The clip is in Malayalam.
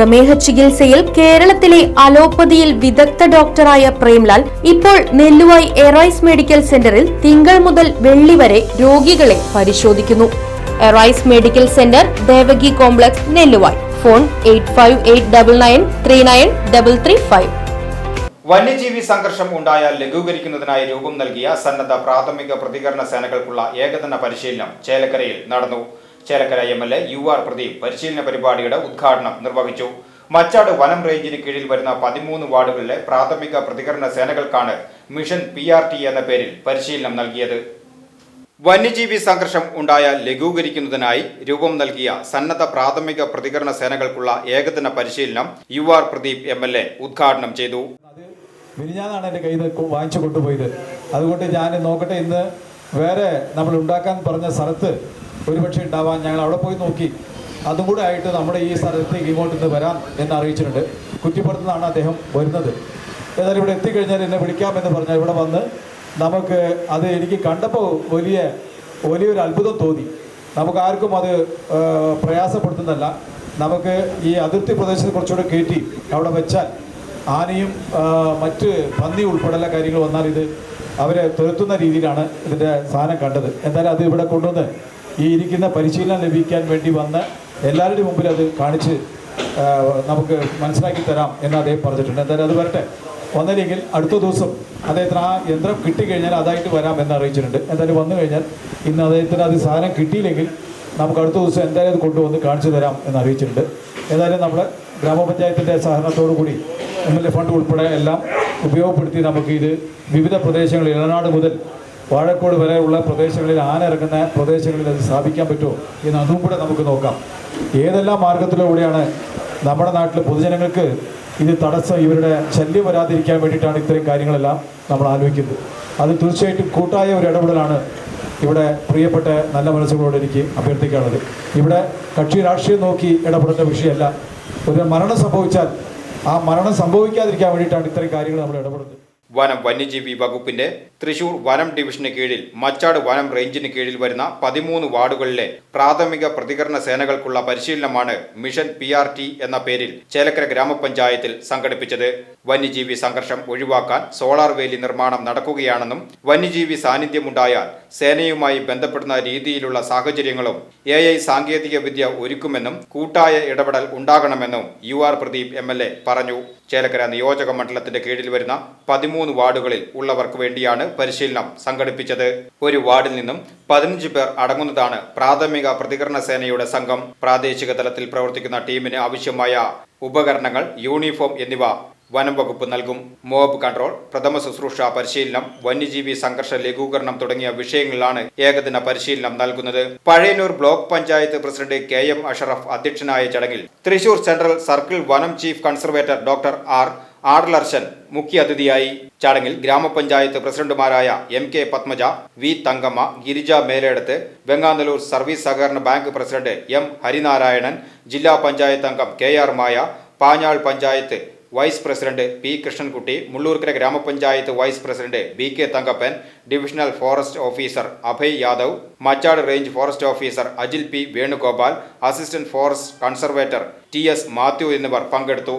പ്രമേഹ ചികിത്സയിൽ കേരളത്തിലെ അലോപ്പതിയിൽ വിദഗ്ധ ഡോക്ടറായ പ്രേംലാൽ ഇപ്പോൾ നെല്ലുവായി എറൈസ് മെഡിക്കൽ സെന്ററിൽ തിങ്കൾ മുതൽ വെള്ളി വരെ രോഗികളെ പരിശോധിക്കുന്നു. Arise medical centre Devaki complex Nelluvai. Phone eight വന്യജീവി സംഘർഷം ഉണ്ടായാൽ ലഘൂകരിക്കുന്നതിനായി രൂപം നൽകിയ സന്നദ്ധ പ്രാഥമിക പ്രതികരണ സേനകൾക്കുള്ള ഏകദിന പരിശീലനം ചേലക്കരയിൽ നടന്നു. Chelakkara M L A U R Pradeep പരിശീലന പരിപാടിയുടെ ഉദ്ഘാടനം നിർവഹിച്ചു. മച്ചാട് വനം റേഞ്ചിന് കീഴിൽ വരുന്ന പതിമൂന്ന് വാർഡുകളിലെ പ്രാഥമിക പ്രതികരണ സേനകൾക്കാണ് മിഷൻ പി ആർ ടി എന്ന പേരിൽ പരിശീലനം നൽകിയത്. വന്യജീവി സംഘർഷം ഉണ്ടായാൽ ലഘൂകരിക്കുന്നതിനായി രൂപം നൽകിയ സന്നദ്ധ പ്രാഥമിക പ്രതികരണ സേനകൾക്കുള്ള ഏകദിന പരിശീലനം U R Pradeep M L A ഉദ്ഘാടനം ചെയ്തു. വിരിഞ്ഞാന്നാണ് എന്റെ കയ്യിൽ വാങ്ങിച്ചു കൊണ്ടുപോയത്. അതുകൊണ്ട് ഞാൻ നോക്കട്ടെ ഇന്ന് വേറെ നമ്മൾ ഉണ്ടാക്കാൻ പറഞ്ഞ സ്ഥലത്ത് ഒരുപക്ഷെ ഉണ്ടാവാൻ ഞങ്ങൾ അവിടെ പോയി നോക്കി. അതും കൂടെ ആയിട്ട് നമ്മുടെ ഈ സ്ഥലത്തേക്ക് ഇങ്ങോട്ട് ഇന്ന് വരാം എന്ന് അറിയിച്ചിട്ടുണ്ട്. കുറ്റിപ്പുറത്തുനിന്നാണ് അദ്ദേഹം വരുന്നത്. ഏതായാലും ഇവിടെ എത്തിക്കഴിഞ്ഞാൽ എന്നെ വിളിക്കാമെന്ന് പറഞ്ഞാൽ ഇവിടെ വന്ന് നമുക്ക് അത് എനിക്ക് കണ്ടപ്പോൾ വലിയ വലിയൊരു അത്ഭുതം തോന്നി. നമുക്ക് ആർക്കും അത് പ്രയാസപ്പെടുത്തുന്നതല്ല. നമുക്ക് ഈ അതിർത്തി പ്രദേശത്ത് കുറച്ചുകൂടെ കയറ്റി അവിടെ വെച്ചാൽ ആനയും മറ്റ് പന്നി ഉൾപ്പെടെയുള്ള കാര്യങ്ങൾ വന്നാൽ ഇത് അവരെ തുരത്തുന്ന രീതിയിലാണ് ഇതിന്റെ സാധനം കണ്ടത്. എന്തായാലും അത് ഇവിടെ കൊണ്ടുവന്ന് ഈ ഇരിക്കുന്ന പരിശീലനം ലഭിക്കാൻ വേണ്ടി വന്ന് എല്ലാവരുടെയും മുമ്പിൽ അത് കാണിച്ച് നമുക്ക് മനസ്സിലാക്കി തരാം എന്ന് അദ്ദേഹം പറഞ്ഞിട്ടുണ്ട്. എന്തായാലും അത് വരട്ടെ. വന്നില്ലെങ്കിൽ അടുത്ത ദിവസം അദ്ദേഹത്തിന് ആ യന്ത്രം കിട്ടിക്കഴിഞ്ഞാൽ അതായിട്ട് വരാം എന്ന് അറിയിച്ചിട്ടുണ്ട്. എന്തായാലും വന്നു കഴിഞ്ഞാൽ ഇന്ന് അദ്ദേഹത്തിന് അത് സാധനം കിട്ടിയില്ലെങ്കിൽ നമുക്ക് അടുത്ത ദിവസം എന്തായാലും അത് കൊണ്ടുവന്ന് കാണിച്ചു തരാം എന്ന് അറിയിച്ചിട്ടുണ്ട്. ഏതായാലും നമ്മുടെ ഗ്രാമപഞ്ചായത്തിന്റെ സഹകരണത്തോടു കൂടി എം എൽ എ ഫണ്ട് ഉൾപ്പെടെ എല്ലാം ഉപയോഗപ്പെടുത്തി നമുക്ക് ഇത് വിവിധ പ്രദേശങ്ങളിൽ ഇളനാട് മുതൽ വാഴക്കോട് വരെയുള്ള പ്രദേശങ്ങളിൽ ആന ഇറങ്ങുന്ന പ്രദേശങ്ങളിൽ അത് സ്ഥാപിക്കാൻ പറ്റുമോ എന്ന് അതും കൂടെ നമുക്ക് നോക്കാം. ഏതെല്ലാം മാർഗത്തിലൂടെയാണ് നമ്മുടെ നാട്ടിലെ പൊതുജനങ്ങൾക്ക് ഇത് തടസ്സം ഇവരുടെ ശല്യം വരാതിരിക്കാൻ വേണ്ടിയിട്ടാണ് ഇത്തരം കാര്യങ്ങളെല്ലാം നമ്മൾ ആലോചിക്കുന്നത്. അത് തീർച്ചയായിട്ടും കൂട്ടായ ഒരു ഇടപെടലാണ് ഇവിടെ പ്രിയപ്പെട്ട നല്ല മനസ്സുകളോട് എനിക്ക് അഭ്യർത്ഥിക്കാനുള്ളത്. ഇവിടെ കക്ഷി രാഷ്ട്രീയം നോക്കി ഇടപെടേണ്ട വിഷയമല്ല. ഒരു മരണം സംഭവിച്ചാൽ ആ മരണം സംഭവിക്കാതിരിക്കാൻ വേണ്ടിയിട്ടാണ് ഇത്തരം കാര്യങ്ങൾ നമ്മൾ ഇടപെടുന്നത്. വനം വന്യജീവി വകുപ്പിന്റെ തൃശൂർ വനം ഡിവിഷന് കീഴിൽ മച്ചാട് വനം റേഞ്ചിന് കീഴിൽ വരുന്ന പതിമൂന്ന് വാർഡുകളിലെ പ്രാഥമിക പ്രതികരണ സേനകൾക്കുള്ള പരിശീലനമാണ് മിഷൻ പി ആർ ടി എന്ന പേരിൽ ചേലക്കര ഗ്രാമപഞ്ചായത്തിൽ സംഘടിപ്പിച്ചത്. വന്യജീവി സംഘർഷം ഒഴിവാക്കാൻ സോളാർ വേലി നിർമ്മാണം നടക്കുകയാണെന്നും വന്യജീവി സാന്നിധ്യമുണ്ടായാൽ സേനയുമായി ബന്ധപ്പെടുന്ന രീതിയിലുള്ള സാഹചര്യങ്ങളും എ ഐ സാങ്കേതിക വിദ്യ ഒരുക്കുമെന്നും കൂട്ടായ ഇടപെടൽ ഉണ്ടാകണമെന്നും U R Pradeep M L A പറഞ്ഞു. ചേലക്കര നിയോജക മണ്ഡലത്തിന്റെ കീഴിൽ വരുന്ന പതിമൂന്ന് വാർഡുകളിൽ ഉള്ളവർക്ക് വേണ്ടിയാണ് പരിശീലനം സംഘടിപ്പിച്ചത്. ഒരു വാർഡിൽ നിന്നും പതിനഞ്ച് പേർ അടങ്ങുന്നതാണ് പ്രാഥമിക പ്രതികരണ സേനയുടെ സംഘം. പ്രാദേശിക തലത്തിൽ പ്രവർത്തിക്കുന്ന ടീമിന് ആവശ്യമായ ഉപകരണങ്ങൾ യൂണിഫോം എന്നിവ വനം വകുപ്പ് നൽകും. മോബ് കൺട്രോൾ പ്രഥമ ശുശ്രൂഷ പരിശീലനം വന്യജീവി സംഘർഷ ലഘൂകരണം തുടങ്ങിയ വിഷയങ്ങളിലാണ് ഏകദിന പരിശീലനം നൽകുന്നത്. Pazhayannur block panchayat president K M Ashraf അധ്യക്ഷനായ ചടങ്ങിൽ തൃശൂർ സെൻട്രൽ സർക്കിൾ വനം ചീഫ് കൺസർവേറ്റർ ഡോക്ടർ ആർ ആർലർഷൻ മുഖ്യാതിഥിയായി ചടങ്ങിൽ ഗ്രാമപഞ്ചായത്ത് പ്രസിഡന്റുമാരായ M K Padmaja V Thankamma Girija Meledath Venganallur service സഹകരണ ബാങ്ക് പ്രസിഡന്റ് എം ഹരിനാരായണൻ ജില്ലാ പഞ്ചായത്ത് അംഗം K R Maya Panjal panchayat vice president P Krishnankutty Mullurkara ഗ്രാമപഞ്ചായത്ത് vice president B K Thankappan divisional forest officer Abhay Yadav Machad range forest officer Ajil P Venugopal assistant forest conservator T S Mathew എന്നിവർ പങ്കെടുത്തു.